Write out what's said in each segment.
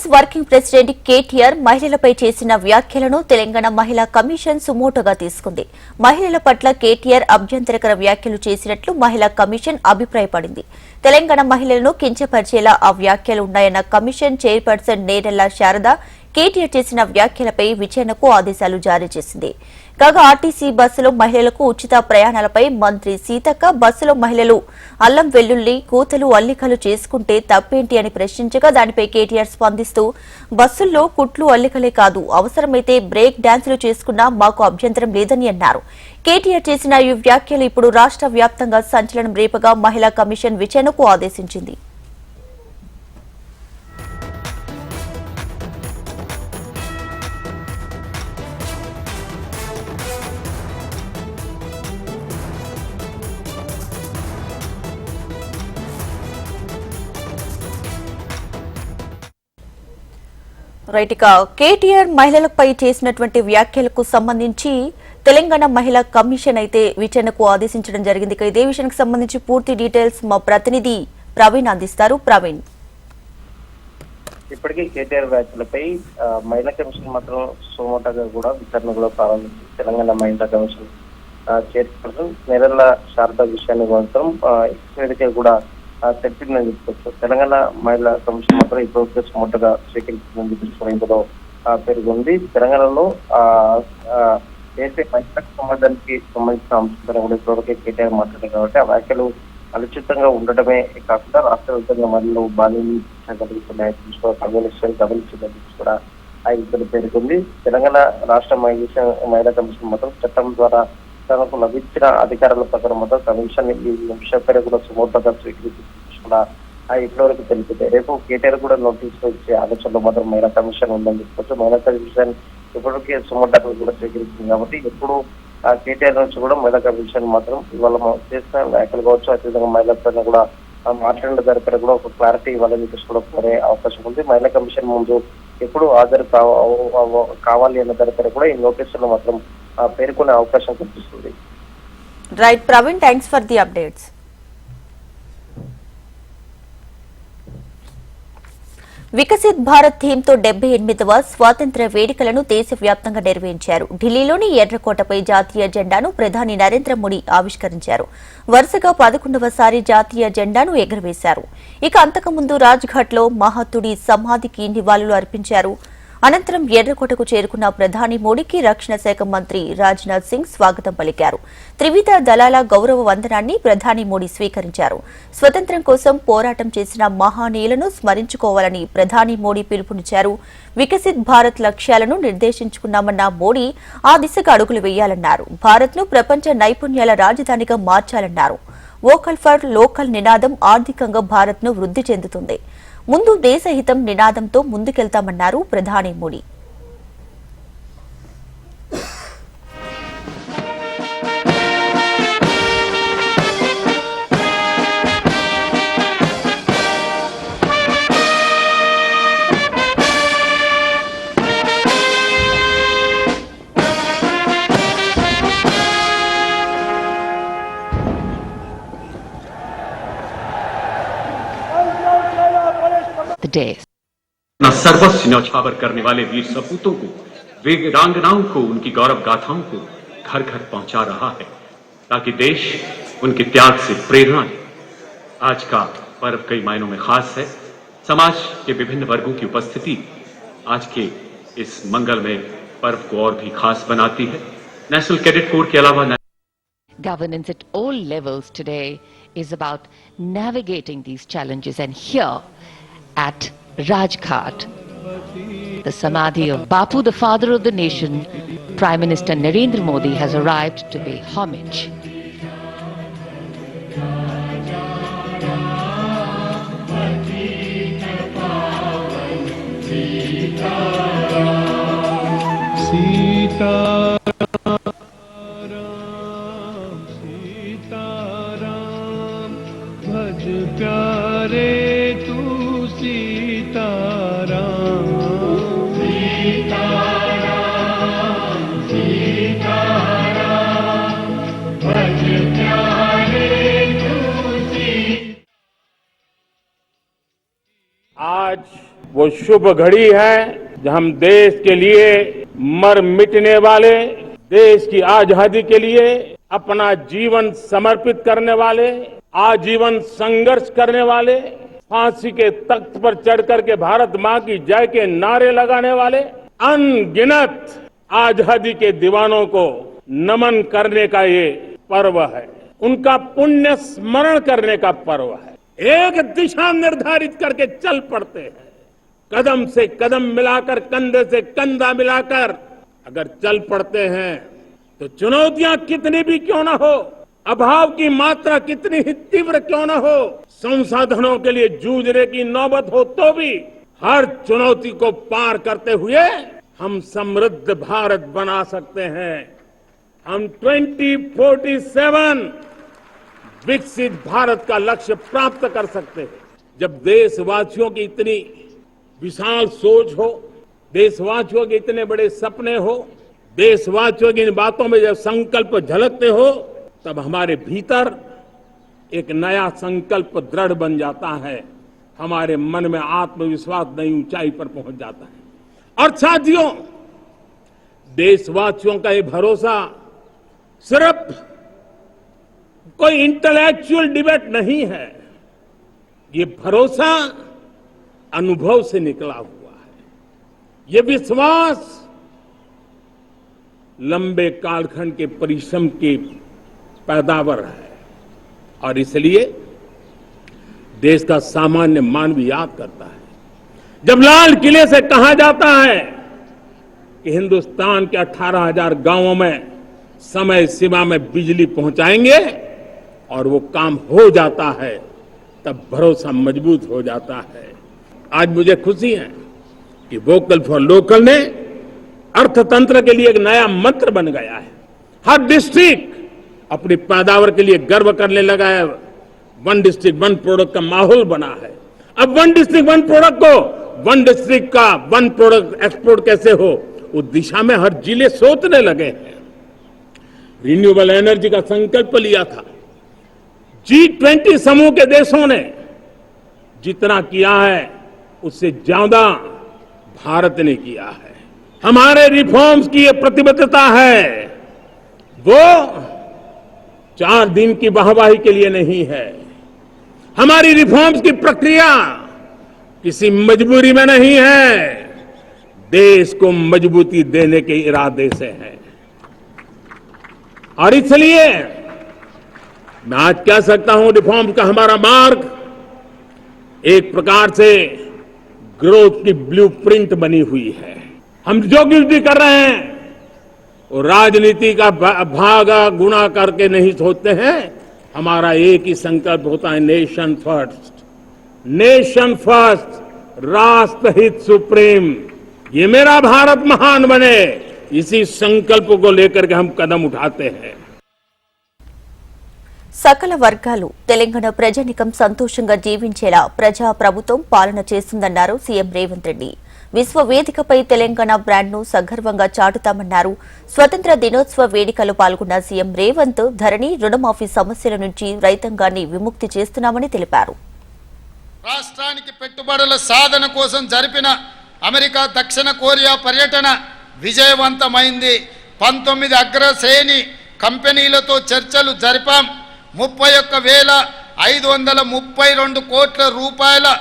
Congress working president KTR మహిళలపై చేసిన వ్యాఖ్యలను తెలంగాణ మహిళా కమిషన్ సుమోటోగా తీసుకుంది. మహిళల పట్ల కేటీఆర్ అభ్యంతరకర వ్యాఖ్యలు చేసినట్లు మహిళా కమిషన్ అభిప్రాయపడింది. తెలంగాణ మహిళలను కించపరిచేలా ఆ వ్యాఖ్యలు ఉన్నాయన్న commission chairperson Nerella Sarada KTR చేసిన వ్యాఖ్యలపై విచారణకు ఆదేశాలు జారీ చేసింది. కాగా ఆర్టీసీ బస్సులో మహిళలకు ఉచిత ప్రయాణాలపై మంత్రి సీతక్క బస్సులో మహిళలు అల్లం వెల్లుల్లి కూతలు అల్లికలు చేసుకుంటే తప్పేంటి అని ప్రశ్నించగా దానిపై కేటీఆర్ స్పందిస్తూ బస్సుల్లో కుట్లు అల్లికలే కాదు అవసరమైతే బ్రేక్ డాన్సులు చేసుకున్నా మాకు అభ్యంతరం లేదని అన్నారు. కేటీఆర్ చేసిన ఈ వ్యాఖ్యలు ఇప్పుడు రాష్ట్ర వ్యాప్తంగా సంచలనం రేపగా మహిళా కమిషన్ విచారణకు ఆదేశించింది. రైట్ ఇక కేటీఆర్ మహిళలపై చేసినటువంటి వ్యాఖ్యలకు సంబంధించి తెలంగాణ మహిళా కమిషన్ అయితే విచారణకు ఆదేశించడం జరిగింది. ఇక ఇదే విషయానికి సంబంధించి పూర్తి డీటెయిల్స్ మా ప్రతినిధి ప్రవీణ్ అందిస్తారు. ప్రవీణ్. ఇప్పటికే కేటీఆర్ వ్యాఖ్యలపై మహిళా కమిషన్ మాత్రం సోమోటగా కూడా విచారణ కూడా ప్రారంభించి తెలంగాణ మహిళా కమిషన్ చైర్పర్సన్ నెరల్ల శారద విషయాన్ని మాత్రం కూడా తెలిపిందని చెప్పుకోవచ్చు తెలంగాణ మహిళా కమిషన్ మాత్రం ఇప్పటికే మొట్టగా స్వీకరించిందని చెప్పి ఇందులో ఆ, తెలంగాణలో ఆ, ఆ, మహిళా సమాజానికి సంబంధించిన అంశాలను కూడా ఇప్పటివరకే కేటీఆర్ మాట్లాడారు కాబట్టి ఆ వ్యాఖ్యలు అనుచితంగా ఉండటమే కాకుండా రాష్ట్ర వ్యాప్తంగా మహిళలు బాల్యం కలుగుతున్నాయి కూడా గమనించిందని కూడా ఆ ఇద్దరు పేర్కొంది. తెలంగాణ రాష్ట్ర మహిళా మహిళా కమిషన్ మాత్రం చట్టం ద్వారా తనకు లభించిన అధికారాల ప్రకారం మాత్రం కమిషన్ ఈ కూడా సుమోటంగా స్వీకరించుకున్న ఇప్పటివరకు తెలిపింది రేపు కేటీఆర్ కూడా నోటీసులు ఇచ్చే ఆలోచనలో మాత్రం మహిళా కమిషన్ ఉందని చెప్పొచ్చు. మహిళా కమిషన్ ఇప్పటికే సుమోటాలు కూడా స్వీకరించింది కాబట్టి ఎప్పుడు ఆ కేటీఆర్ నుంచి కూడా మహిళా కమిషన్ మాత్రం ఇవాళ చేసిన వ్యాఖ్యలు కావచ్చు అదేవిధంగా మహిళలపైన కూడా మాట్లాడిన మాట్లాడిన దానిపైన కూడా ఒక క్లారిటీ ఇవ్వాలని చెప్పేసి కూడా కోరే అవకాశం ఉంది. మహిళా కమిషన్ ముందు ఎప్పుడు హాజరు కావాలి అన్న దానిపైన కూడా ఈ నోటీసులు మాత్రం ఆ, పేర్కొనే అవకాశం కనిపిస్తుంది. Right Praveen thanks for the updates Viksit Bharat థీమ్తో డెబ్బై ఎనిమిదవ స్వాతంత్ర్య వేడుకలను దేశవ్యాప్తంగా నిర్వహించారు. ఢిల్లీలోని ఎర్రకోటపై జాతీయ జెండాను ప్రధాని నరేంద్ర మోడీ ఆవిష్కరించారు. వరుసగా పదకొండవసారి జాతీయ జెండాను ఎగురవేశారు. ఇక అంతకుముందు రాజ్ఘాట్లో సమాధికి నివాళులు అర్పించారు అనంతరం ఎర్రకోటకు చేరుకున్న ప్రధాని మోడీకి రక్షణ శాఖ మంత్రి రాజ్నాథ్ సింగ్ స్వాగతం పలికారు. త్రివిధ దళాల గౌరవ వందనాన్ని ప్రధాని మోడీ స్వీకరించారు. స్వతంత్రం కోసం పోరాటం చేసిన మహానీయులను స్మరించుకోవాలని ప్రధాని మోడీ పిలుపునిచ్చారు. వికసిత్ భారత్ లక్ష్యాలను నిర్దేశించుకున్నామన్న మోడీ ఆ దిశగా అడుగులు వేయాలన్నారు. భారత్ను ప్రపంచ నైపుణ్యాల రాజధానిగా మార్చాలన్నారు. వోకల్ ఫర్ లోకల్ నినాదం ఆర్థికంగా భారత్ను వృద్ధి చెందుతుంది. ముందు దేశహితం నినాదంతో ముందుకెళ్తామన్నారు ప్రధాని మోడీ. The अपना सर्वस्व न्यौछावर करने वाले वीर सपूतों को वीरांगनाओं को उनकी गौरव गाथाओं को घर घर पहुँचा रहा है ताकि देश उनके त्याग से प्रेरणा ले। आज का पर्व कई मायनों में खास है। समाज के विभिन्न वर्गों की उपस्थिति आज के इस मंगलमय पर्व को और भी खास बनाती है। नेशनल कैडेट कोर के अलावा Governance at all levels today is about navigating these challenges. And here at Rajghat, the samadhi of Bapu, the father of the nation, Prime Minister Narendra Modi has arrived to pay homage. Sita वो शुभ घड़ी है जब हम देश के लिए मर मिटने वाले, देश की आज़ादी के लिए अपना जीवन समर्पित करने वाले, आजीवन संघर्ष करने वाले, फांसी के तख्त पर चढ़ करके भारत माँ की जय के नारे लगाने वाले, अनगिनत आज़ादी के दीवानों को नमन करने का ये पर्व है। उनका पुण्य स्मरण करने का पर्व है। एक दिशा निर्धारित करके चल पड़ते हैं। कदम से कदम मिलाकर, कंधे से कंधा मिलाकर अगर चल पड़ते हैं तो चुनौतियाँ कितनी भी क्यों ना हो, अभाव की मात्रा कितनी ही तीव्र क्यों ना हो, संसाधनों के लिए जूझने की नौबत हो तो भी हर चुनौती को पार करते हुए हम समृद्ध भारत बना सकते हैं। हम 2047 विकसित भारत का लक्ष्य प्राप्त कर सकते हैं। जब देशवासियों की इतनी विशाल सोच हो, देशवासियों के इतने बड़े सपने हो, देशवासियों की इन बातों में जब संकल्प झलकते हो, तब हमारे भीतर एक नया संकल्प दृढ़ बन जाता है। हमारे मन में आत्मविश्वास नई ऊंचाई पर पहुँच जाता है। और साथियों, देशवासियों का ये भरोसा सिर्फ़ कोई इंटेलेक्चुअल डिबेट नहीं है। ये भरोसा अनुभव से निकला हुआ है। ये विश्वास लंबे कालखंड के परिश्रम की पैदावार है। और इसलिए देश का सामान्य मानव याद करता है। जब लाल किले से कहा जाता है कि हिंदुस्तान के 18,000 गाँवों में समय सीमा में बिजली पहुंचाएँगे और वो काम हो जाता है तब भरोसा मज़बूत हो जाता है। आज मुझे खुशी है कि वोकल फॉर लोकल ने अर्थतंत्र के लिए एक नया मंत्र बन गया है। हर डिस्ट्रिक्ट अपनी पैदावार के लिए गर्व करने लगा है। वन डिस्ट्रिक्ट वन प्रोडक्ट का माहौल बना है। अब वन डिस्ट्रिक्ट वन प्रोडक्ट को वन डिस्ट्रिक्ट का वन प्रोडक्ट एक्सपोर्ट कैसे हो, उस दिशा में हर ज़िले सोचने लगे हैं। रिन्यूएबल एनर्जी का संकल्प लिया था। जी ट्वेंटी समूह के देशों ने जितना किया है उससे ज़्यादा भारत ने किया है। हमारे रिफॉर्म्स की ये प्रतिबद्धता है। वो चार दिन की वाहवाही के लिए नहीं है। हमारी रिफॉर्म्स की प्रक्रिया किसी मजबूरी में नहीं है। देश को मजबूती देने के इरादे से है। और इसलिए मैं आज कह सकता हूँ रिफॉर्म्स का हमारा मार्ग एक प्रकार से ग्रोथ की ब्लूप्रिंट बनी हुई है। हम जो कुछ भी कर रहे हैं। वो राजनीति का भागा गुणा करके नहीं सोचते हैं। हमारा एक ही संकल्प होता है नेशन फ़र्स्ट नेशन फ़र्स्ट राष्ट्र हित सुप्रीम। ये मेरा भारत महान बने। इसी संकल्प को लेकर के हम कदम उठाते हैं। సకల వర్గాలు తెలంగాణ ప్రజానికం సంతోషంగా జీవించేలా ప్రజా ప్రభుత్వం పాలన చేస్తుందన్నారు సీఎం రేవంత్ రెడ్డి. విశ్వ వేదికపై తెలంగాణ బ్రాండ్ను సగర్వంగా చాటుతామన్నారు. స్వతంత్ర దినోత్సవ వేడుకలో పాల్గొన్న సీఎం రేవంత్ ధరణి రుణమాఫీ సమస్యల నుంచి రైతాంగాన్ని విముక్తి చేస్తున్నామని తెలిపారు. రాష్ట్రానికి పెట్టుబడుల సాధన కోసం జరిపిన అమెరికా దక్షిణ కొరియా పర్యటన విజయవంతమైంది. పంతొమ్మిది అగ్రశ్రేణి కంపెనీలతో చర్చలు జరిపాం. ముప్పై ఒక్క వేల ఐదు వందల ముప్పై రెండు కోట్ల రూపాయల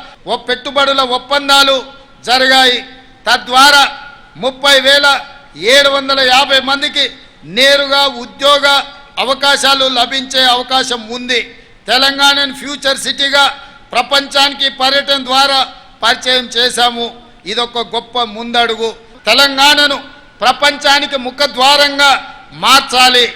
పెట్టుబడుల ఒప్పందాలు జరిగాయి. తద్వారా ముప్పై వేల ఏడు వందల యాభై మందికి నేరుగా ఉద్యోగ అవకాశాలు లభించే అవకాశం ఉంది. తెలంగాణను ఫ్యూచర్ సిటీగా ప్రపంచానికి పర్యటన ద్వారా పరిచయం చేశాము. ఇదొక గొప్ప ముందడుగు. తెలంగాణను ప్రపంచానికి ముఖద్వారంగా మార్చాలి.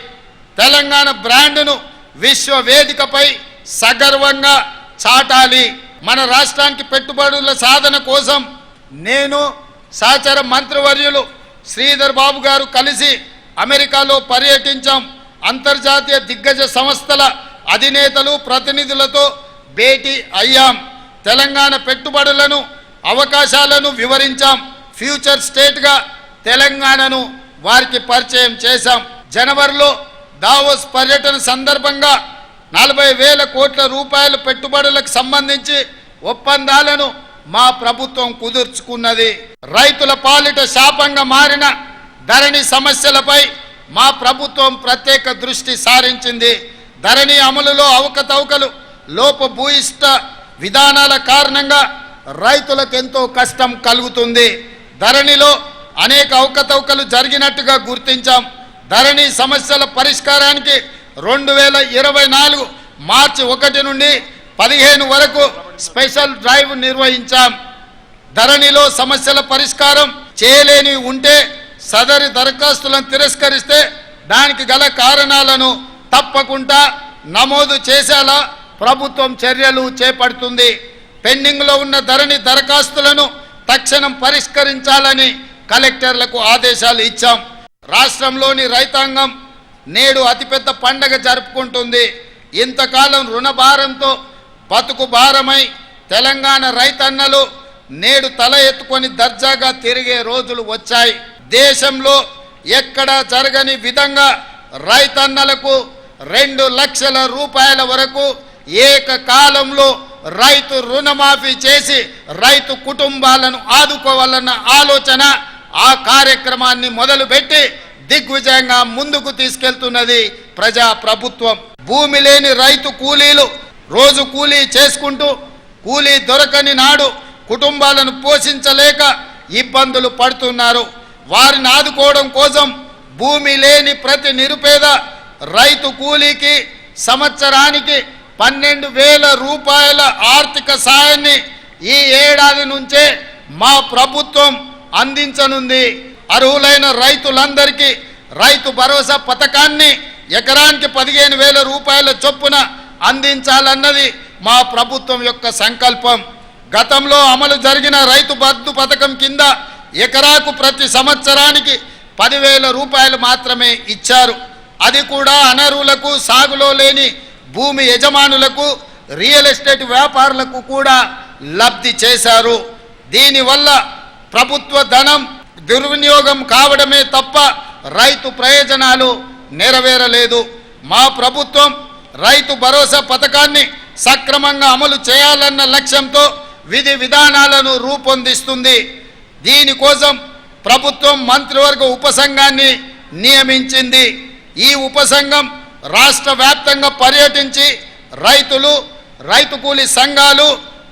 తెలంగాణ బ్రాండ్ను విశ్వ వేదికపై సగర్వంగా చాటాలి. మన రాష్ట్రానికి పెట్టుబడుల సాధన కోసం నేను సహచర మంత్రివర్యులు శ్రీధర్ బాబు గారు కలిసి అమెరికాలో పర్యటించాం. అంతర్జాతీయ దిగ్గజ సంస్థల అధినేతలు ప్రతినిధులతో భేటీ అయ్యాం. తెలంగాణ పెట్టుబడులను అవకాశాలను వివరించాం. ఫ్యూచర్ స్టేట్గా తెలంగాణను వారికి పరిచయం చేశాం. జనవరిలో దావోస్ పర్యటన సందర్భంగా నలభై వేల కోట్ల రూపాయల పెట్టుబడులకు సంబంధించి ఒప్పందాలను మా ప్రభుత్వం కుదుర్చుకున్నది. రైతుల పాలిట శాపంగా మారిన ధరణి సమస్యలపై మా ప్రభుత్వం ప్రత్యేక దృష్టి సారించింది. ధరణి అమలులో అవకతవకలు లోపభూయిష్ట విధానాల కారణంగా రైతులకు ఎంతో కష్టం కలుగుతుంది. ధరణిలో అనేక అవకతవకలు జరిగినట్టుగా గుర్తించాం. ధరణి సమస్యల పరిష్కారానికి రెండు వేల ఇరవై నాలుగు మార్చి ఒకటి నుండి పదిహేను వరకు స్పెషల్ డ్రైవ్ నిర్వహించాం. ధరణిలో సమస్యల పరిష్కారం చేయలేని ఉంటే సదరి దరఖాస్తులను తిరస్కరిస్తే దానికి గల కారణాలను తప్పకుండా నమోదు చేసేలా ప్రభుత్వం చర్యలు చేపడుతుంది. పెండింగ్లో ఉన్న ధరణి దరఖాస్తులను తక్షణం పరిష్కరించాలని కలెక్టర్లకు ఆదేశాలు ఇచ్చాం. రాష్ట్రంలోని రైతాంగం నేడు అతిపెద్ద పండగ జరుపుకుంటుంది. ఇంతకాలం రుణభారంతో బతుకు భారమై తెలంగాణ రైతన్నలు నేడు తల ఎత్తుకొని దర్జాగా తిరిగే రోజులు వచ్చాయి. దేశంలో ఎక్కడా జరగని విధంగా రైతన్నలకు రెండు లక్షల రూపాయల వరకు ఏకకాలంలో రైతు రుణమాఫీ చేసి రైతు కుటుంబాలను ఆదుకోవాలన్న ఆలోచన ఆ కార్యక్రమాన్ని మొదలుపెట్టి దిగ్విజయంగా ముందుకు తీసుకెళ్తున్నది ప్రజా ప్రభుత్వం భూమి లేని రైతు కూలీలు రోజు కూలీ చేసుకుంటూ కూలీ దొరకని నాడు కుటుంబాలను పోషించలేక ఇబ్బందులు పడుతున్నారు. వారిని ఆదుకోవడం కోసం భూమి లేని ప్రతి నిరుపేద రైతు కూలీకి సంవత్సరానికి పన్నెండు వేల రూపాయల ఆర్థిక సాయాన్ని ఈ ఏడాది నుంచే మా ప్రభుత్వం అందించనుంది. అర్హులైన రైతులందరికీ రైతు భరోసా పథకాన్ని ఎకరానికి పదిహేను వేల రూపాయల చొప్పున అందించాలన్నది మా ప్రభుత్వం యొక్క సంకల్పం. గతంలో అమలు జరిగిన రైతు బంధు పథకం కింద ఎకరాకు ప్రతి సంవత్సరానికి పదివేల రూపాయలు మాత్రమే ఇచ్చారు. అది కూడా అనర్హులకు సాగులో లేని భూమి యజమానులకు రియల్ ఎస్టేట్ వ్యాపారులకు కూడా లబ్ధి చేశారు. దీనివల్ల ప్రభుత్వ ధనం దుర్వినియోగం కావడమే తప్ప రైతు ప్రయోజనాలు నెరవేరలేదు. మా ప్రభుత్వం రైతు భరోసా పథకాన్ని సక్రమంగా అమలు చేయాలన్న లక్ష్యంతో విధి విధానాలను రూపొందిస్తుంది. దీనికోసం ప్రభుత్వం మంత్రివర్గ ఉపసంఘాన్ని నియమించింది. ఈ ఉపసంఘం రాష్ట్ర వ్యాప్తంగా పర్యటించి రైతులు రైతు కూలి సంఘాలు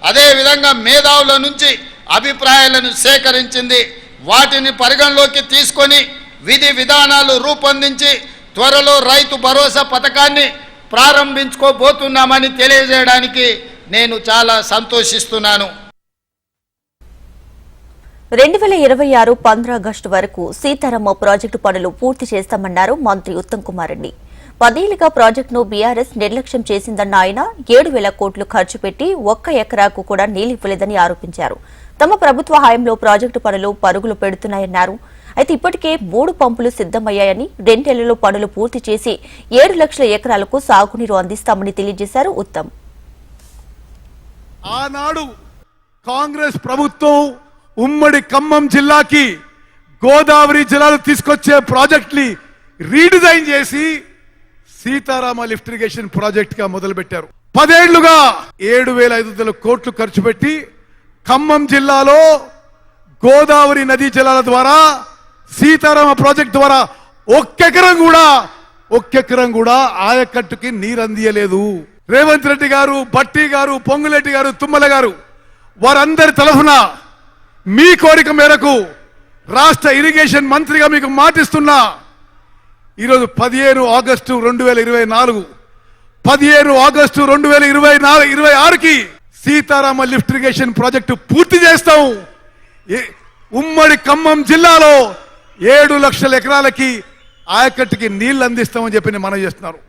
అదేవిధంగా మేధావుల నుంచి అభిప్రాయాలను సేకరించింది. వాటిని పరిగణలోకి తీసుకొని విధి విధానాలు రూపొందించి త్వరలో రైతు భరోసా పథకాన్ని ప్రారంభించుకోబోతున్నామని తెలియజేయడానికి నేను చాలా సంతోషిస్తున్నాను. రెండు వేల ఇరవై ఆరు పంద్ర ఆగస్టు వరకు సీతారామ ప్రాజెక్టు పనులు పూర్తి చేస్తామన్నారు మంత్రి ఉత్తమ్ కుమార్ రెడ్డి. పదేళ్ళుగా ప్రాజెక్టును బీఆర్ఎస్ నిర్లక్ష్యం చేసిందన్న ఆయన ఏడు వేల కోట్లు ఖర్చు పెట్టి ఒక్క ఎకరాకు కూడా నీళ్ళివ్వలేదని ఆరోపించారు. తమ ప్రభుత్వ హయాంలో ప్రాజెక్టు పనులు పరుగులు పెడుతున్నాయన్నారు. అయితే ఇప్పటికే మూడు పంపులు సిద్దమయ్యాయని రెండేళ్ళలో పనులు పూర్తి చేసి ఏడు లక్షల ఎకరాలకు సాగునీరు అందిస్తామని తెలియజేశారు ఉత్తమ్. ఆనాడు కాంగ్రెస్ ప్రభుత్వం ఉమ్మడి ఖమ్మం జిల్లాకి గోదావరి జలాలు తీసుకొచ్చే ప్రాజెక్ట్ని రీడిజైన్ చేసి సీతారామ లిఫ్ట్ ఇరిగేషన్ ప్రాజెక్ట్గా మొదలుపెట్టారు. పదేళ్ళుగా ఏడు వేల ఐదు వందల కోట్లు ఖర్చు పెట్టి ఖమ్మం జిల్లాలో గోదావరి నదీ జలాల ద్వారా సీతారామ ప్రాజెక్ట్ ద్వారా ఒక్కెకరం కూడా ఒక్కెకరం కూడా ఆయకట్టుకి నీరు అందియలేదు రేవంత్ రెడ్డి గారు బట్టి గారు పొంగులెడ్డి గారు తుమ్మల గారు వారందరి తరఫున మీ కోరిక మేరకు రాష్ట్ర ఇరిగేషన్ మంత్రిగా మీకు మాటిస్తున్నా ఈరోజు పదిహేను ఆగస్టు రెండు వేల ఇరవై నాలుగు పదిహేను ఆగస్టు రెండు వేల ఇరవై నాలుగు ఇరవై ఆరుకి సీతారామ లిఫ్ట్ ఇరిగేషన్ ప్రాజెక్టు పూర్తి చేస్తాం. ఉమ్మడి ఖమ్మం జిల్లాలో ఏడు లక్షల ఎకరాలకి ఆయకట్టుకి నీళ్ళు అందిస్తామని చెప్పి మనం చేస్తున్నారు.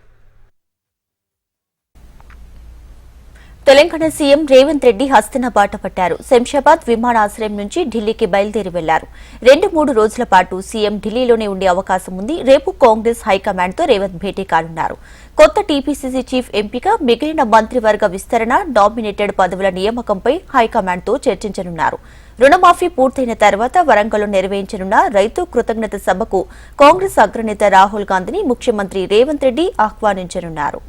తెలంగాణ సీఎం రేవంత్ రెడ్డి హస్తిన బాట పట్టారు. శంషాబాద్ విమానాశ్రయం నుంచి ఢిల్లీకి బయలుదేరి వెళ్ళారు. రెండు మూడు రోజుల పాటు సీఎం ఢిల్లీలోనే ఉండే అవకాశం ఉంది. రేపు కాంగ్రెస్ హైకమాండ్తో రేవంత్ భేటీ కానున్నారు. కొత్త టీపీసీసీ చీఫ్ ఎంపిక మిగిలిన మంత్రివర్గ విస్తరణ నామినేటెడ్ పదవుల నియామకంపై హైకమాండ్తో చర్చించనున్నారు. రుణమాఫీ పూర్తయిన తర్వాత వరంగల్లో నిర్వహించనున్న రైతు కృతజ్ఞత సభకు కాంగ్రెస్ అగ్రనేత రాహుల్ గాంధీని ముఖ్యమంత్రి రేవంత్ రెడ్డి ఆహ్వానించనున్నారు.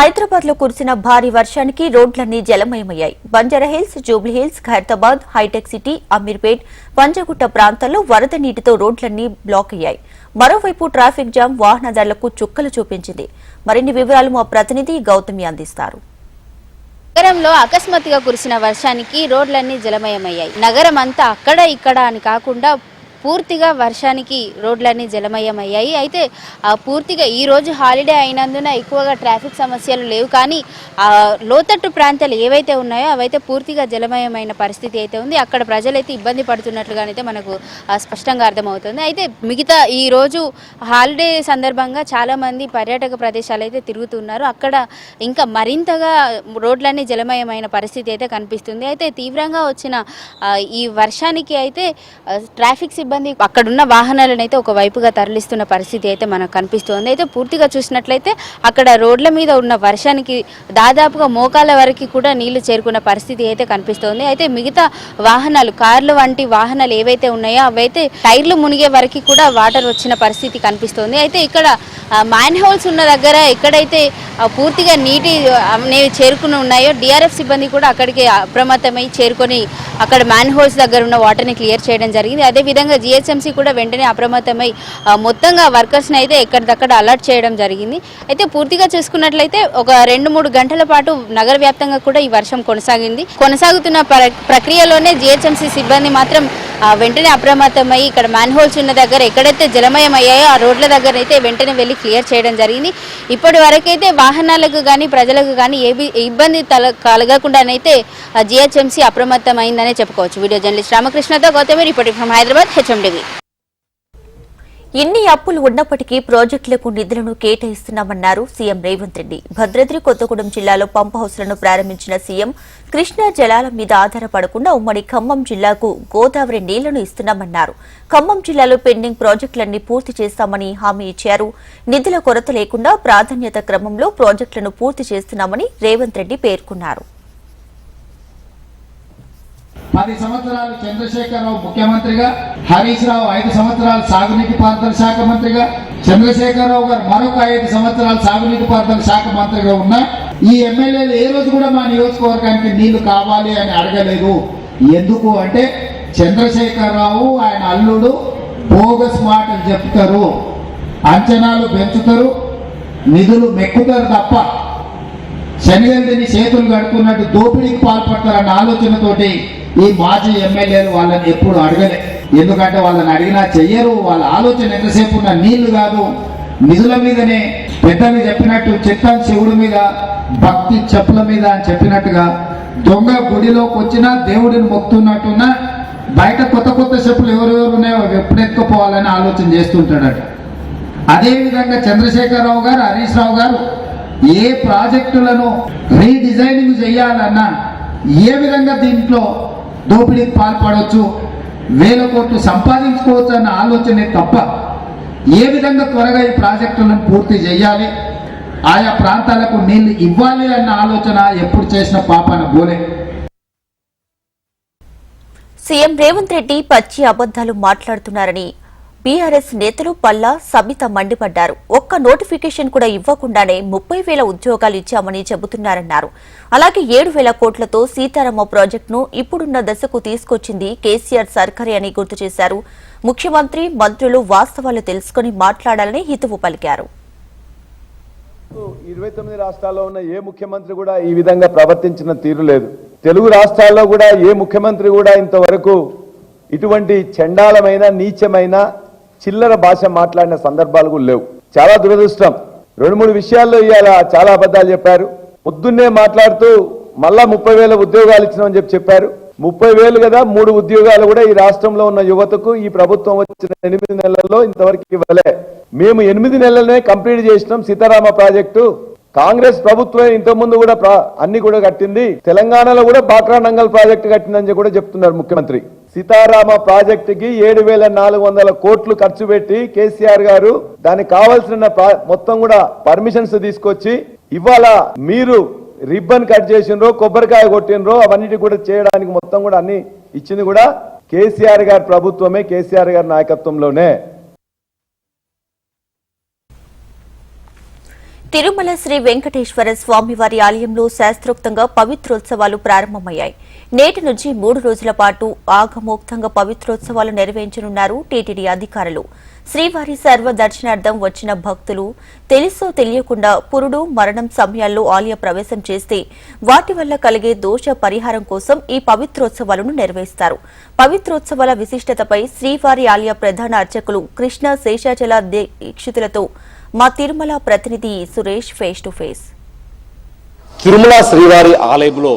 హైదరాబాద్లో కురిసిన భారీ వర్షానికి రోడ్లన్నీ జలమయమయ్యాయి. బంజారాహిల్స్ జూబ్లీహిల్స్ ఖైరతాబాద్ హైటెక్ సిటీ అమీర్పేట్ పంజగుట్ట ప్రాంతాల్లో వరద నీటితో రోడ్లన్నీ బ్లాక్ అయ్యాయి. మరోవైపు ట్రాఫిక్ జామ్ వాహనదారులకు చుక్కలు చూపించింది. మరిన్ని వివరాలు మా ప్రతినిధి గౌతమి అందిస్తారు. నగరంలో అకస్మాత్తుగా కురిసిన వర్షానికి రోడ్లన్నీ జలమయమయ్యాయి. నగరం అంతా అక్కడ ఇక్కడ అని కాకుండా పూర్తిగా వర్షానికి రోడ్లన్నీ జలమయమయ్యాయి. అయితే పూర్తిగా ఈ రోజు హాలిడే అయినందున ఎక్కువగా ట్రాఫిక్ సమస్యలు లేవు. కానీ లోతట్టు ప్రాంతాలు ఏవైతే ఉన్నాయో అవైతే పూర్తిగా జలమయమైన పరిస్థితి అయితే ఉంది. అక్కడ ప్రజలైతే ఇబ్బంది పడుతున్నట్లుగానైతే మనకు ఆ, స్పష్టంగా అర్థమవుతుంది. అయితే మిగతా ఈరోజు హాలిడే సందర్భంగా చాలామంది పర్యాటక ప్రదేశాలు అయితే తిరుగుతున్నారు. అక్కడ ఇంకా మరింతగా రోడ్లన్నీ జలమయమైన పరిస్థితి అయితే కనిపిస్తుంది. అయితే తీవ్రంగా వచ్చిన ఈ వర్షానికి అయితే ట్రాఫిక్ సిబ్బంది అక్కడున్న వాహనాలను అయితే ఒక వైపుగా తరలిస్తున్న పరిస్థితి అయితే మనకు కనిపిస్తుంది. అయితే పూర్తిగా చూసినట్లయితే అక్కడ రోడ్ల మీద ఉన్న వర్షానికి దాదాపుగా మోకాల వరకు కూడా నీళ్ళు చేరుకున్న పరిస్థితి అయితే కనిపిస్తోంది. అయితే మిగతా వాహనాలు కార్లు వంటి వాహనాలు ఏవైతే ఉన్నాయో అవైతే టైర్లు మునిగే వరకు కూడా వాటర్ వచ్చిన పరిస్థితి కనిపిస్తోంది. అయితే ఇక్కడ మ్యాన్ హోల్స్ ఉన్న దగ్గర ఎక్కడైతే పూర్తిగా నీటి అనేవి చేరుకుని ఉన్నాయో డిఆర్ఎఫ్ సిబ్బంది కూడా అక్కడికి అప్రమత్తమై చేరుకొని అక్కడ మ్యాన్ హోల్స్ దగ్గర ఉన్న వాటర్ని క్లియర్ చేయడం జరిగింది. అదేవిధంగా జిహెచ్ఎంసీ కూడా వెంటనే అప్రమత్తమై మొత్తంగా వర్కర్స్ని అయితే ఎక్కడిదక్కడ అలర్ట్ చేయడం జరిగింది. అయితే పూర్తిగా చూసుకున్నట్లయితే ఒక రెండు మూడు గంటల పాటు నగర వ్యాప్తంగా కూడా ఈ వర్షం కొనసాగింది. కొనసాగుతున్న ప్ర- ప్రక్రియలోనే జిహెచ్ఎంసీ సిబ్బంది మాత్రం వెంటనే అప్రమత్తమై ఇక్కడ మ్యాన్ హోల్స్ ఉన్న దగ్గర ఎక్కడైతే జలమయం అయ్యాయో ఆ రోడ్ల దగ్గర అయితే వెంటనే వెళ్ళి క్లియర్ చేయడం జరిగింది. ఇప్పటి వరకైతే వాహనాలకు కానీ ప్రజలకు కానీ ఏ ఇబ్బంది తల కలగకుండానైతే జిహెచ్ఎంసీ అప్రమత్తమైందనే చెప్పుకోవచ్చు. Video journalist రామకృష్ణతో Gautami reporting from Hyderabad HMTV ఇన్ని అప్పులు ఉన్నప్పటికీ ప్రాజెక్టులకు నిధులను కేటాయిస్తున్నామన్నారు సీఎం రేవంత్ రెడ్డి. భద్రాద్రి కొత్తగూడెం జిల్లాలో పంప్ హౌస్లను ప్రారంభించిన సీఎం కృష్ణా జలాల మీద ఆధారపడకుండా ఉమ్మడి ఖమ్మం జిల్లాకు గోదావరి నీళ్ళను ఇస్తున్నామన్నారు. ఖమ్మం జిల్లాలో పెండింగ్ ప్రాజెక్టులన్నీ పూర్తి చేస్తామని హామీ ఇచ్చారు. నిధుల కొరత లేకుండా ప్రాధాన్యత క్రమంలో ప్రాజెక్టులను పూర్తి చేస్తున్నామని రేవంత్ రెడ్డి పేర్కొన్నారు. పది సంవత్సరాలు చంద్రశేఖరరావు ముఖ్యమంత్రిగా హరీష్ రావు ఐదు సంవత్సరాలు సాగునీటి పారుదల శాఖ మంత్రిగా చంద్రశేఖరరావు గారు మరొక ఐదు సంవత్సరాలు సాగునీటి పారుదల శాఖ మంత్రిగా ఉన్న ఈ ఎమ్మెల్యేలు ఏ రోజు కూడా మా నియోజకవర్గానికి నీళ్ళు కావాలి అని అడగలేదు. ఎందుకు అంటే చంద్రశేఖరరావు ఆయన అల్లుడు బోగస్ మాటలు చెప్తారు. అంచనాలు పెంచుతారు నిధులు మెక్కుతారు తప్ప శనిగందిని చేతులు కడుకున్నట్టు దోపిడీకి పాల్పడతారన్న ఆలోచనతోటి ఈ మాజీ ఎమ్మెల్యేలు వాళ్ళని ఎప్పుడు అడగలే. ఎందుకంటే వాళ్ళని అడిగినా చెయ్యరు వాళ్ళ ఆలోచన ఎంతసేపు ఉన్న నీళ్ళు కాదు. నిధుల మీదనే పెద్దలు చెప్పినట్టు చిత్తం శివుడి మీద భక్తి చెప్పుల మీద అని చెప్పినట్టుగా దొంగ గుడిలోకి వచ్చినా దేవుడిని మొక్కుతున్నట్టున్నా బయట కొత్త కొత్త చెప్పులు ఎవరెవరు ఉన్నాయో అవి ఎప్పుడు ఎత్తుకుపోవాలని ఆలోచన చేస్తుంటాడట. అదేవిధంగా చంద్రశేఖరరావు గారు హరీష్ రావు గారు ఏ ప్రాజెక్టులను రీడిజైనింగ్ చేయాలన్నా ఏ విధంగా దీంట్లో దోపిడీకి పాల్పడవచ్చు వేల కోట్లు సంపాదించుకోవచ్చు అన్న ఆలోచనే తప్ప ఏ విధంగా త్వరగా ఈ ప్రాజెక్టులను పూర్తి చేయాలి ఆయా ప్రాంతాలకు నీళ్ళు ఇవ్వాలి అన్న ఆలోచన ఎప్పుడు చేసిన పాపాన బోలే. సీఎం రేవంత్ రెడ్డి పచ్చి అబద్దాలు మాట్లాడుతున్నారని బీఆర్ఎస్ నేతలు పల్లా సబిత మండిపడ్డారు. ఒక్క నోటిఫికేషన్ కూడా ఇవ్వకుండానే ముప్పై వేల ఉద్యోగాలు ఇచ్చామని చెబుతున్నారన్నారు. అలాగే ఏడు వేల కోట్లతో సీతారామ ప్రాజెక్టును ఇప్పుడున్న దశకు తీసుకొచ్చింది కేసీఆర్ సర్కారే అని గుర్తు చేశారు. ముఖ్యమంత్రి మంత్రులు వాస్తవాలు తెలుసుకుని మాట్లాడాలని హితవు పలికారు. ఇరవై తొమ్మిది రాష్ట్రాల్లో ఉన్న ఏ ముఖ్యమంత్రి కూడా ఈ విధంగా ప్రవర్తించిన తీరు లేదు. తెలుగు రాష్ట్రాల్లో కూడా ఏ ముఖ్యమంత్రి కూడా ఇంతవరకు ఇటువంటి చండాలమైన నీచమైన చిల్లర భాష మాట్లాడిన సందర్భాలు కూడా లేవు. చాలా దురదృష్టం. రెండు మూడు విషయాల్లో ఇవాళ చాలా అబద్ధాలు చెప్పారు. పొద్దున్నే మాట్లాడుతూ మళ్ళా ముప్పై వేల ఉద్యోగాలు ఇచ్చినామని చెప్పి చెప్పారు. ముప్పై వేలు కదా మూడు ఉద్యోగాలు కూడా ఈ రాష్ట్రంలో ఉన్న యువతకు ఈ ప్రభుత్వం వచ్చిన ఎనిమిది నెలల్లో ఇంతవరకు ఇవ్వలే. మేము ఎనిమిది నెలలనే కంప్లీట్ చేసినాం సీతారామ ప్రాజెక్టు. కాంగ్రెస్ ప్రభుత్వం ఇంతకుముందు కూడా ప్రా- అన్ని కూడా కట్టింది. తెలంగాణలో కూడా బాక్రా నంగల్ ప్రాజెక్టు కట్టిందని కూడా చెప్తున్నారు ముఖ్యమంత్రి. సీతారామ ప్రాజెక్టుకి ఏడు వేల నాలుగు వందల కోట్లు ఖర్చు పెట్టి కేసీఆర్ గారు దానికి కావాల్సిన మొత్తం కూడా పర్మిషన్స్ తీసుకొచ్చి ఇవాళ మీరు రిబ్బన్ కట్ చేసినరో కొబ్బరికాయ కొట్టినరో అవన్నిటి కూడా చేయడానికి మొత్తం కూడా అన్ని ఇచ్చింది కూడా కేసీఆర్ గారి ప్రభుత్వమే కేసీఆర్ గారి నాయకత్వంలోనే. తిరుమల శ్రీ వెంకటేశ్వర స్వామివారి ఆలయంలో శాస్త్రోక్తంగా పవిత్రోత్సవాలు ప్రారంభమయ్యాయి. నేటి నుంచి మూడు రోజుల పాటు ఆగమోక్తంగా పవిత్రోత్సవాలు నిర్వహించనున్నారు టీటీడీ అధికారులు. శ్రీవారి సర్వ దర్శనార్థం వచ్చిన భక్తులు తెలుసో తెలియకుండా పురుడు మరణం సమయాల్లో ఆలయ ప్రవేశం చేస్తే వాటి వల్ల కలిగే దోష పరిహారం కోసం ఈ పవిత్రోత్సవాలను నిర్వహిస్తారు పవిత్రోత్సవాల విశిష్టతపై శ్రీవారి ఆలయ ప్రధాన అర్చకులు కృష్ణ శేషాచల దీక్షితులతో మా తిరుమల ప్రతినిధి Suresh face to face Tirumala శ్రీవారి ఆలయంలో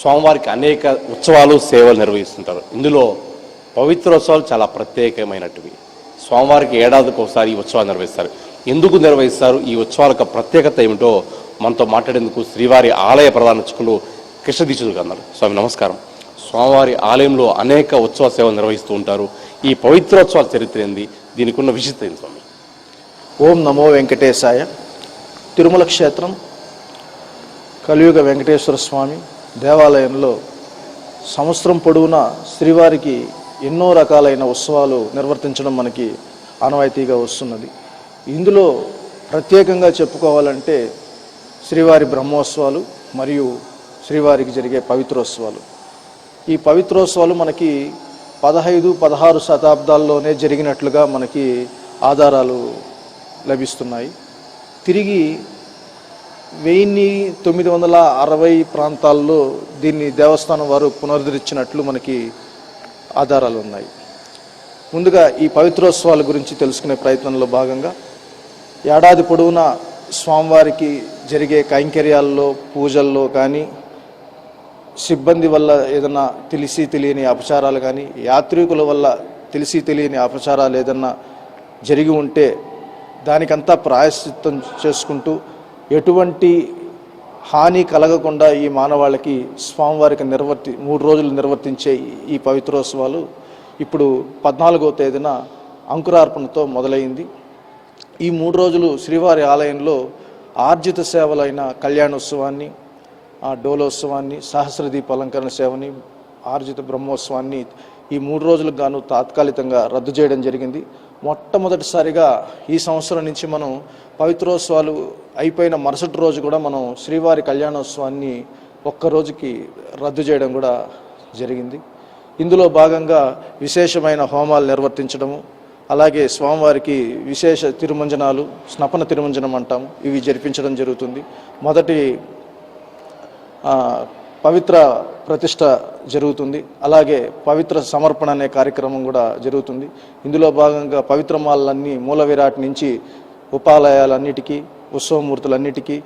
స్వామివారికి అనేక ఉత్సవాలు సేవలు నిర్వహిస్తుంటారు. ఇందులో పవిత్రోత్సవాలు చాలా ప్రత్యేకమైనటివి. స్వామివారికి ఏడాదికి ఒకసారి ఈ ఉత్సవాలు నిర్వహిస్తారు. ఎందుకు నిర్వహిస్తారు? ఈ ఉత్సవాల యొక్క ప్రత్యేకత ఏమిటో మనతో మాట్లాడేందుకు శ్రీవారి ఆలయ ప్రధాన అర్చకులు కృష్ణదీక్షులు అన్నారు స్వామి నమస్కారం. స్వామివారి ఆలయంలో అనేక ఉత్సవ సేవలు నిర్వహిస్తూ ఉంటారు. ఈ పవిత్రోత్సవాల చరిత్ర ఏంది? దీనికి ఉన్న విశిష్టం స్వామి? ఓం నమో వెంకటేశాయ. తిరుమల క్షేత్రం కలియుగ వెంకటేశ్వర స్వామి దేవాలయంలో సంవత్సరం పొడవునా శ్రీవారికి ఎన్నో రకాలైన ఉత్సవాలు నిర్వర్తించడం మనకి ఆనవాయితీగా వస్తున్నది. ఇందులో ప్రత్యేకంగా చెప్పుకోవాలంటే శ్రీవారి బ్రహ్మోత్సవాలు మరియు శ్రీవారికి జరిగే పవిత్రోత్సవాలు. ఈ పవిత్రోత్సవాలు మనకి పదహైదు పదహారు శతాబ్దాల్లోనే జరిగినట్లుగా మనకి ఆధారాలు లభిస్తున్నాయి. తిరిగి వెయ్యిన్ని తొమ్మిది వందల అరవై ప్రాంతాల్లో దీన్ని దేవస్థానం వారు పునరుద్ధరించినట్లు మనకి ఆధారాలు ఉన్నాయి. ముందుగా ఈ పవిత్రోత్సవాల గురించి తెలుసుకునే ప్రయత్నంలో భాగంగా ఏడాది పొడవునా స్వామివారికి జరిగే కైంకర్యాల్లో పూజల్లో కానీ సిబ్బంది వల్ల ఏదన్నా తెలిసి తెలియని అపచారాలు కానీ యాత్రికుల వల్ల తెలిసి తెలియని అపచారాలు ఏదన్నా జరిగి ఉంటే దానికంతా ప్రాయశ్చిత్తం చేసుకుంటూ ఎటువంటి హాని కలగకుండా ఈ మానవాళికి స్వామివారికి నిర్వర్తి మూడు రోజులు నిర్వర్తించే ఈ పవిత్రోత్సవాలు ఇప్పుడు పద్నాలుగో తేదీన అంకురార్పణతో మొదలైంది. ఈ మూడు రోజులు శ్రీవారి ఆలయంలో ఆర్జిత సేవలైన కళ్యాణోత్సవాన్ని ఆ డోలోత్సవాన్ని సహస్రదీప అలంకరణ సేవని ఆర్జిత బ్రహ్మోత్సవాన్ని ఈ మూడు రోజులకు గాను తాత్కాలికంగా రద్దు చేయడం జరిగింది. మొట్టమొదటిసారిగా ఈ సంవత్సరం నుంచి మనం పవిత్రోత్సవాలు అయిపోయిన మరుసటి రోజు కూడా మనం శ్రీవారి కళ్యాణోత్సవాన్ని ఒక్క రోజుకి రద్దు చేయడం కూడా జరిగింది. ఇందులో భాగంగా విశేషమైన హోమాలు నిర్వర్తించడము అలాగే స్వామివారికి విశేష తిరుమంజనాలు స్నపన తిరుమంజనం అంటాము ఇవి జరిపించడం జరుగుతుంది. మొదటి పవిత్ర ప్రతిష్ట జరుగుతుంది. అలాగే పవిత్ర సమర్పణ అనే కార్యక్రమం కూడా జరుగుతుంది. ఇందులో భాగంగా పవిత్ర మాలన్నీ మూల విరాట్ నుంచి ఉపాలయాలన్నిటికీ ఉత్సవమూర్తులన్నిటికీ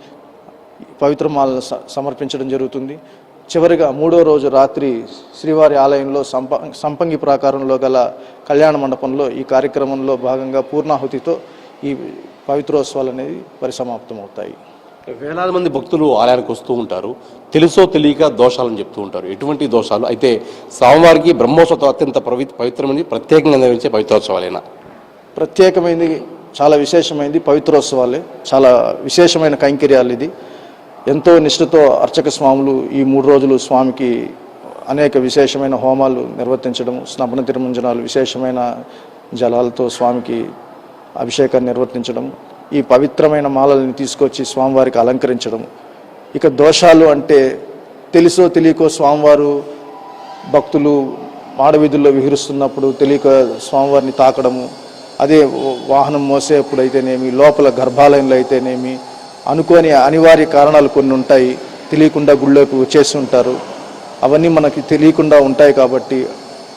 పవిత్రమాలను స- సమర్పించడం జరుగుతుంది. చివరిగా మూడో రోజు రాత్రి శ్రీవారి ఆలయంలో సంప సంపంగి ప్రాకారంలో గల కళ్యాణ మండపంలో ఈ కార్యక్రమంలో భాగంగా పూర్ణాహుతితో ఈ పవిత్రోత్సవాలు అనేది పరిసమాప్తం అవుతాయి వేలాది మంది భక్తులు ఆలయానికి వస్తూ ఉంటారు. తెలుసో తెలియక దోషాలని చెప్తూ ఉంటారు. ఎటువంటి దోషాలు? అయితే స్వామివారికి బ్రహ్మోత్సవం అత్యంత పవి పవిత్రమైనది ప్రత్యేకంగా నిర్వహించే పవిత్రోత్సవాలేనా. ప్రత్యేకమైనది చాలా విశేషమైనది పవిత్రోత్సవాలే. చాలా విశేషమైన కైంకర్యాలు ఇది. ఎంతో నిష్ఠతో అర్చక స్వాములు ఈ మూడు రోజులు స్వామికి అనేక విశేషమైన హోమాలు నిర్వర్తించడం స్నపన తిరుమంజనాలు విశేషమైన జలాలతో స్వామికి అభిషేకాన్ని నిర్వర్తించడం ఈ పవిత్రమైన మాలల్ని తీసుకొచ్చి స్వామివారికి అలంకరించడం ఇక దోషాలు అంటే తెలుసో తెలియకో స్వామివారు భక్తులు మాడవీధుల్లో విహరిస్తున్నప్పుడు తెలియక స్వామివారిని తాకడము. అదే వాహనం మోసేప్పుడు అయితేనేమి లోపల గర్భాలయంలో అయితేనేమి అనుకోని అనివార్య కారణాలు కొన్ని ఉంటాయి. తెలియకుండా గుళ్ళోకి వచ్చేసి ఉంటారు. అవన్నీ మనకి తెలియకుండా ఉంటాయి కాబట్టి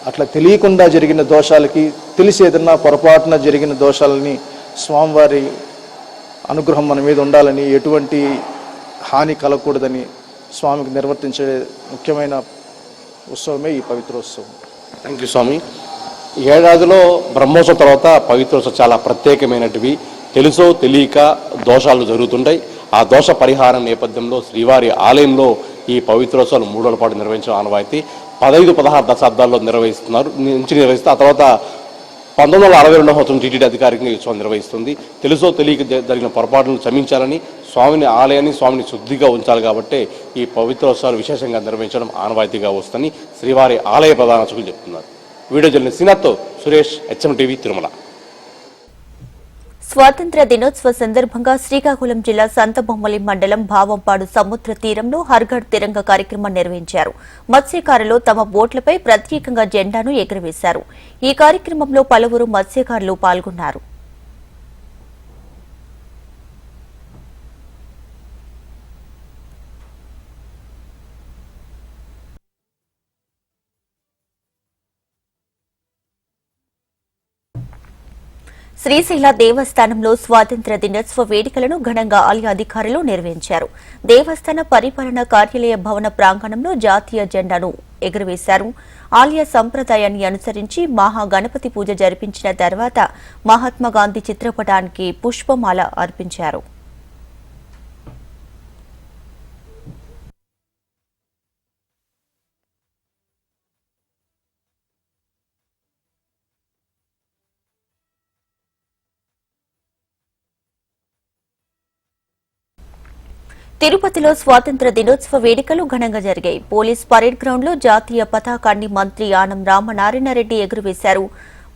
అట్లా తెలియకుండా జరిగిన దోషాలకి తెలిసి ఏదన్నా పొరపాటున జరిగిన దోషాలని స్వామివారి అనుగ్రహం మన మీద ఉండాలని ఎటువంటి హాని కలగకూడదని స్వామికి నిర్వర్తించే ముఖ్యమైన ఉత్సవమే ఈ పవిత్రోత్సవం. థ్యాంక్ యూ స్వామి. ఏడాదిలో బ్రహ్మోత్సవం తర్వాత పవిత్రోత్సవం చాలా ప్రత్యేకమైనటివి. తెలుసో తెలియక దోషాలు జరుగుతుంటాయి. ఆ దోష పరిహారం నేపథ్యంలో శ్రీవారి ఆలయంలో ఈ పవిత్రోత్సవాలు మూడు పాటు నిర్వహించడం ఆనవాయితీ. పదహైదు పదహారు దశాబ్దాల్లో నిర్వహిస్తున్నారు నుంచి నిర్వహిస్తే ఆ తర్వాత పంతొమ్మిది వందల అరవై రెండవ సంవత్సరం టీటీడీ అధికారికంగా ఉత్సవం నిర్వహిస్తుంది. తెలుసో తెలియక జరిగిన పొరపాటును క్షమించాలని స్వామిని ఆలయాన్ని స్వామిని శుద్ధిగా ఉంచాలి కాబట్టి ఈ పవిత్రోత్సవాలు విశేషంగా నిర్వహించడం ఆనవాయితీగా వస్తుందని శ్రీవారి ఆలయ ప్రధాన అర్చకులు చెప్తున్నారు. వీడియో జరిగిన శ్రీనాథ్తో సురేష్ హెచ్ఎం టీవీ తిరుమల. స్వాతంత్ర దినోత్సవ సందర్భంగా శ్రీకాకుళం జిల్లా సంతబొమ్మలి మండలం భావంపాడు సముద్ర తీరంలో హర్ఘర్ తిరంగ కార్యక్రమం నిర్వహించారు. మత్స్యకారులు తమ బోట్లపై ప్రత్యేకంగా జెండాను ఎగురవేశారు. ఈ కార్యక్రమంలో పలువురు మత్స్యకారులు పాల్గొన్నారు. శ్రీశైల దేవస్థానంలో స్వాతంత్ర దినోత్సవ వేడుకలను ఘనంగా ఆలయ అధికారులు నిర్వహించారు. దేవస్థాన పరిపాలన కార్యాలయ భవన ప్రాంగణంలో జాతీయ జెండాను ఎగురవేశారు. ఆలయ సంప్రదాయాన్ని అనుసరించి మహా గణపతి పూజ జరిపించిన తర్వాత మహాత్మాగాంధీ చిత్రపటానికి పుష్పమాల అర్పించారు. తిరుపతిలో స్వాతంత్ర దినోత్సవ వేడుకలు ఘనంగా జరిగాయి. పోలీస్ పరేడ్ గ్రౌండ్లో జాతీయ పతాకాన్ని మంత్రి ఆనం రామనారాయణరెడ్డి ఎగురవేశారు.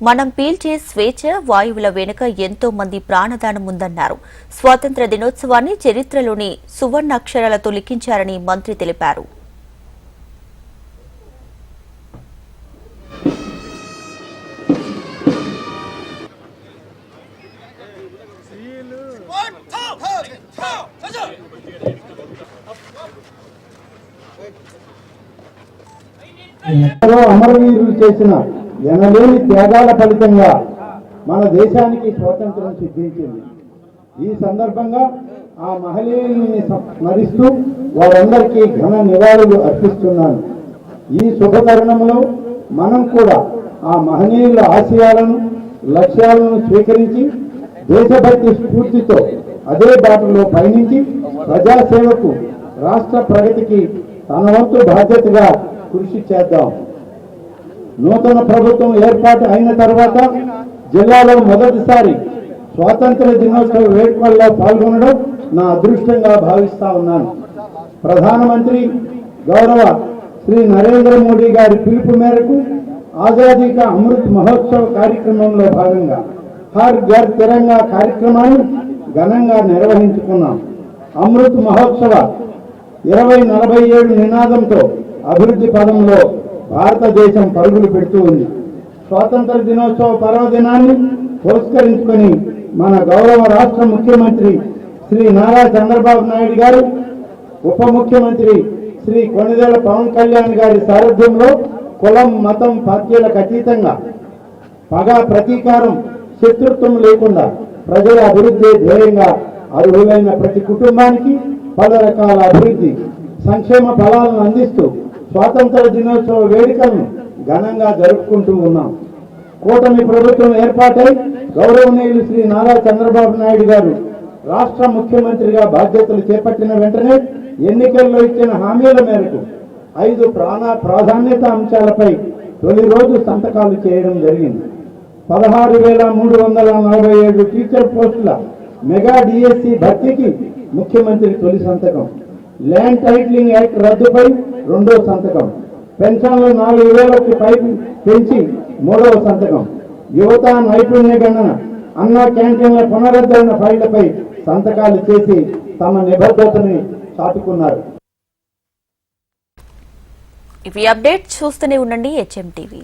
మనం పీల్చే స్వేచ్ఛ వాయువుల వెనుక ఎంతో మంది ప్రాణదానం ఉందన్నారు. స్వాతంత్ర దినోత్సవాన్ని చరిత్రలోని సువర్ణాక్షరాలతో లిఖించారని మంత్రి తెలిపారు. ఎందరో అమరవీరులు చేసిన ఎనలేని త్యాగాల ఫలితంగా మన దేశానికి స్వాతంత్రం సిద్ధించింది. ఈ సందర్భంగా ఆ మహనీయుల్ని స్మరిస్తూ వారందరికీ ఘన నివాళులు అర్పిస్తున్నాను. ఈ శుభతరుణంలో మనం కూడా ఆ మహనీయుల ఆశయాలను లక్ష్యాలను స్వీకరించి దేశభక్తి స్ఫూర్తితో అదే బాటలో పయనించి ప్రజాసేవకు రాష్ట్ర ప్రగతికి తన వంతు బాధ్యతగా కృషి చేద్దాం. నూతన ప్రభుత్వం ఏర్పాటు అయిన తర్వాత జిల్లాలో మొదటిసారి స్వాతంత్ర దినోత్సవ వేడుకల్లో పాల్గొనడం నా అదృష్టంగా భావిస్తా ఉన్నాను. ప్రధానమంత్రి గౌరవ శ్రీ నరేంద్ర మోడీ గారి పిలుపు మేరకు ఆజాదీ కా అమృత్ మహోత్సవ కార్యక్రమంలో భాగంగా హర్ ఘర్ తిరంగా కార్యక్రమాన్ని ఘనంగా నిర్వహించుకున్నాం. అమృత్ మహోత్సవ ఇరవై నలభై ఏడు నినాదంతో అభివృద్ధి పదంలో భారతదేశం పరుగులు పెడుతూ ఉంది. స్వాతంత్ర దినోత్సవ పర్వదినాన్ని పురస్కరించుకొని మన గౌరవ రాష్ట్ర ముఖ్యమంత్రి శ్రీ నారా చంద్రబాబు నాయుడు గారు ఉప ముఖ్యమంత్రి శ్రీ కొణిదెల పవన్ కళ్యాణ్ గారి సారథ్యంలో కులం మతం పార్టీలకు అతీతంగా పగ ప్రతీకారం శత్రుత్వం లేకుండా ప్రజల అభివృద్ధి ధ్యేయంగా అర్హులైన ప్రతి కుటుంబానికి పలు రకాల అభివృద్ధి సంక్షేమ ఫలాలను అందిస్తూ స్వాతంత్ర దినోత్సవ వేడుకలను ఘనంగా జరుపుకుంటూ ఉన్నాం. కూటమి ప్రభుత్వం ఏర్పాటై గౌరవనీయులు శ్రీ నారా చంద్రబాబు నాయుడు గారు రాష్ట్ర ముఖ్యమంత్రిగా బాధ్యతలు చేపట్టిన వెంటనే ఎన్నికల్లో ఇచ్చిన హామీల మేరకు ఐదు ప్రాణ ప్రాధాన్యత అంశాలపై తొలి రోజు సంతకాలు చేయడం జరిగింది. పదహారు వేల మూడు వందల నలభై ఏడు టీచర్ పోస్టుల మెగా డిఎస్సి భర్తీకి ముఖ్యమంత్రి తొలి సంతకం. ల్యాండ్ టైటిలింగ్ యాక్ట్ రద్దుపై రెండో సంతకం. పెన్షన్లు నాలుగు వేలకు పైపు పెంచి మూడవ సంతకం. యువత నైపుణ్య గణన అన్న క్యాంటీన్ల పునరుద్ధరణ ఫైళ్ళపై సంతకాలు చేసి తమ నిబద్ధతని చాటుకున్నారు. ఇవి అప్డేట్ చూస్తూనే ఉండండి హెచ్ఎం టీవీ